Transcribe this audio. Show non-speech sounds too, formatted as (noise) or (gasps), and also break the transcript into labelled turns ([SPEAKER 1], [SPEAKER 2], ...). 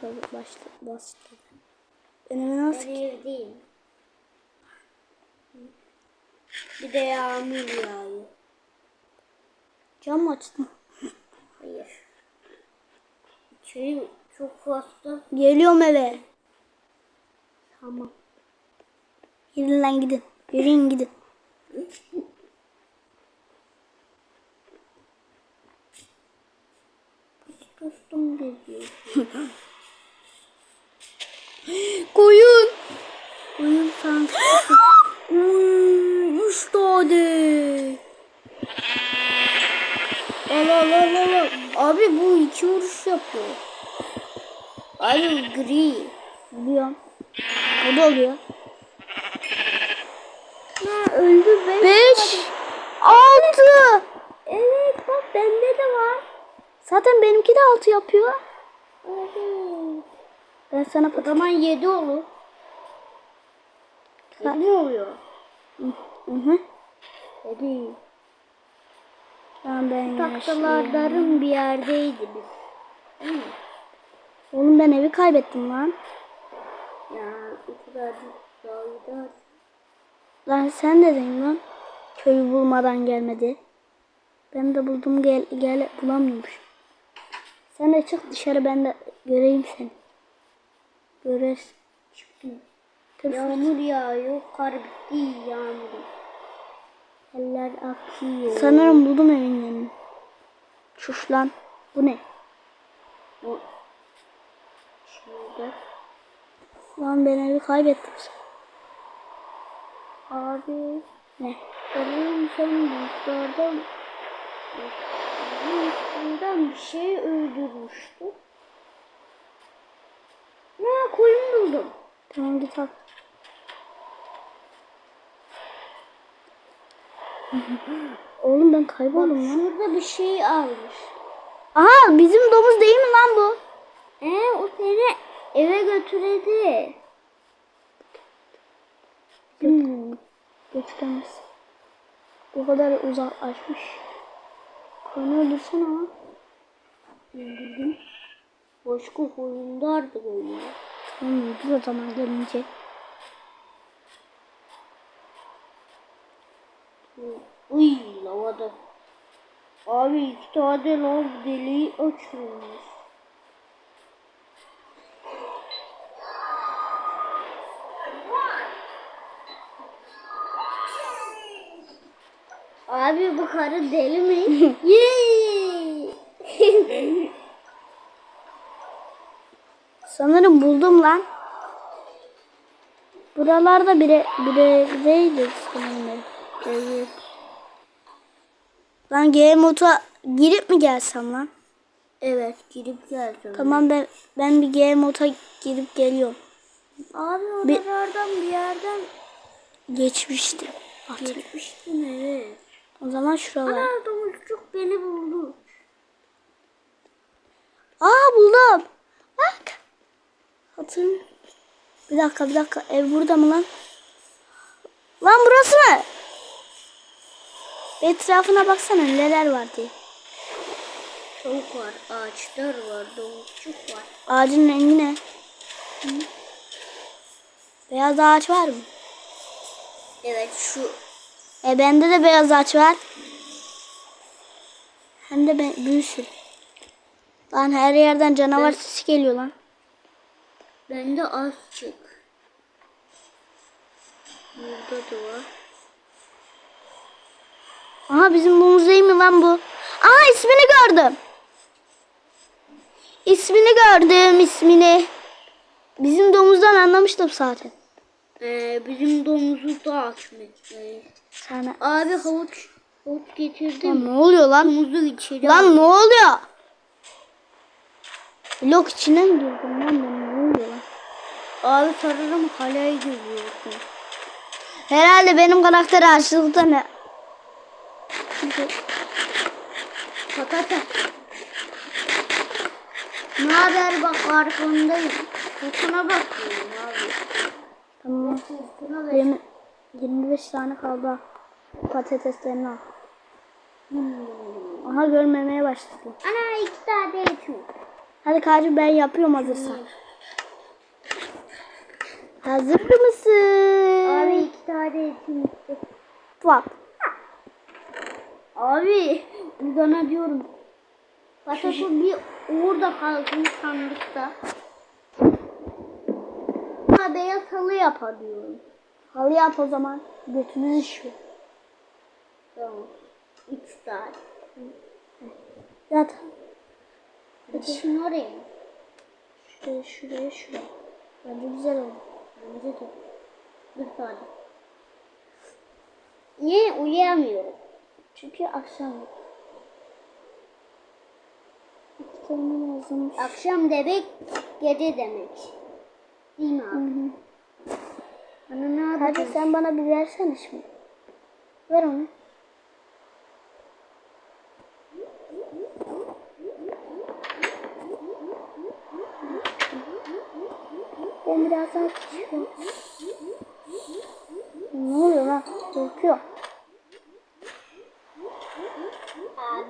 [SPEAKER 1] Tabii. Önüme nasıl?
[SPEAKER 2] Ben evdeyim. Bir de yağmur yağıyor.
[SPEAKER 1] Cam mı açtın?
[SPEAKER 2] Hayır. İçeri çok fazla.
[SPEAKER 1] Geliyorum eve.
[SPEAKER 2] Tamam.
[SPEAKER 1] Gidin lan gidin. Yürüyün gidin.
[SPEAKER 2] Dostum dedi. (laughs)
[SPEAKER 1] Koyun. Koyun sen. Hmm, (gasps) Üç tane. Al al al al. Abi bu iki vuruş yapıyor.
[SPEAKER 2] Abi gri.
[SPEAKER 1] Biliyorum. O da oluyor.
[SPEAKER 2] Ha öldü be.
[SPEAKER 1] Beş. Altı.
[SPEAKER 2] Evet bak bende de var.
[SPEAKER 1] Zaten benimki de altı yapıyor. Ben sana
[SPEAKER 2] O zaman yedi olur.
[SPEAKER 1] Ha.
[SPEAKER 2] Yedi oluyor.
[SPEAKER 1] Hı hı.
[SPEAKER 2] Yedi.
[SPEAKER 1] Tamam ben yaşayayım.
[SPEAKER 2] Taktalardarın bir yerdeydi biz. Değil mi?
[SPEAKER 1] Oğlum ben evi kaybettim lan.
[SPEAKER 2] Ya o kadar daha gider.
[SPEAKER 1] Lan sen dedin lan. Köyü bulmadan gelmedi. Ben de buldum gel gel bulamıyormuş. Sen de çık dışarı ben de göreyim seni.
[SPEAKER 2] Çıktım.
[SPEAKER 1] Tırs.
[SPEAKER 2] Yağmur yağıyor, kar bitti yağmur. Eller akıyor.
[SPEAKER 1] Sanırım buldum evin yerini. Çuş lan. Bu ne?
[SPEAKER 2] O- Şurada.
[SPEAKER 1] Lan ben evi kaybettim.
[SPEAKER 2] Abi,
[SPEAKER 1] Ne?
[SPEAKER 2] sanırım sen bulutlardan üstünden bir şey öldürmüştü. Ne koyun buldum.
[SPEAKER 1] Tamam git al. Oğlum ben kayboldum lan.
[SPEAKER 2] şurada bir şey almış.
[SPEAKER 1] Aha bizim domuz değil mi lan bu?
[SPEAKER 2] Ee, o seni eve götüredi.
[SPEAKER 1] Hmm, götüremez. O kadar uzaklaşmış. Kanı öldürsene lan.
[SPEAKER 2] Öldürdüm. Başka koyunlar da böyle.
[SPEAKER 1] Öldür o zaman gelince.
[SPEAKER 2] Uy lavada. Abi iki tane lav deliği açılmış. Abi bu karı deli mi? Yay! (laughs)
[SPEAKER 1] Sanırım buldum lan. Buralarda bire bireydi sanırım. ben.
[SPEAKER 2] evet.
[SPEAKER 1] Lan G moda girip mi gelsem lan?
[SPEAKER 2] Evet girip geldim.
[SPEAKER 1] Tamam ben ben bir G moda girip geliyorum.
[SPEAKER 2] Abi
[SPEAKER 1] Bir-
[SPEAKER 2] oralardan bir yerden
[SPEAKER 1] Geçmişti. Hatırlıyorum.
[SPEAKER 2] geçmiştin evet.
[SPEAKER 1] O zaman şuralar.
[SPEAKER 2] Ana domuzcuk beni buldu.
[SPEAKER 1] Aa buldum. Bak. Hatırlıyorum. Bir dakika bir dakika. Ev burada mı lan? Lan burası mı? Etrafına baksana neler var diye.
[SPEAKER 2] Tavuk var, ağaçlar var, domuzcuk var.
[SPEAKER 1] Ağacın rengi ne? Beyaz ağaç var mı?
[SPEAKER 2] Evet şu
[SPEAKER 1] E bende de beyaz ağaç var. Hem de ben, bir sürü. Lan her yerden canavar sesi geliyor lan.
[SPEAKER 2] Bende azıcık. Burada da var.
[SPEAKER 1] Aha bizim domuz değil mi lan bu? Aha ismini gördüm. İsmini gördüm ismini. Bizim domuzdan anlamıştım zaten.
[SPEAKER 2] Ee, bizim domuzu da açmayacağız.
[SPEAKER 1] Sana.
[SPEAKER 2] Abi havuç, havuç getirdim.
[SPEAKER 1] Lan ne oluyor lan?
[SPEAKER 2] Domuzu içeri
[SPEAKER 1] Lan ne oluyor? Blok içine mi girdin lan ben ne oluyor lan?
[SPEAKER 2] Abi sanırım kaleye giriyorsun.
[SPEAKER 1] Herhalde benim karakteri açlıkta ne?
[SPEAKER 2] Patata. Ne haber bak arkandayım. Kokuna bakıyorum abi.
[SPEAKER 1] Tamam.
[SPEAKER 2] Kokuna bak.
[SPEAKER 1] Yirmi- 25 tane kaldı. Patateslerini al.
[SPEAKER 2] Hmm.
[SPEAKER 1] Aha görmemeye başladı.
[SPEAKER 2] Ana iki tane et mi?
[SPEAKER 1] Hadi Kacı ben yapıyorum hazırsan. Hazır mısın?
[SPEAKER 2] Abi iki tane etim gitti.
[SPEAKER 1] Bak.
[SPEAKER 2] Abi buradan diyorum. Patates bir orada kalsın sandıkta. Ha beyaz halı yapabiliyorum.
[SPEAKER 1] Halı yap o zaman. Götünü işiyor.
[SPEAKER 2] Tamam. Üç tane.
[SPEAKER 1] Yat.
[SPEAKER 2] Ateşin oraya mı?
[SPEAKER 1] Şuraya şuraya şuraya. Bence güzel oldu.
[SPEAKER 2] Bence de. Bir tane. Niye uyuyamıyorum?
[SPEAKER 1] Çünkü akşam. İki tane.
[SPEAKER 2] Akşam demek gece demek. Değil mi abi? Bana ne
[SPEAKER 1] Hadi sen bana bir versene şimdi. Ver onu. 加在抢，没有人了，
[SPEAKER 2] 就这。阿。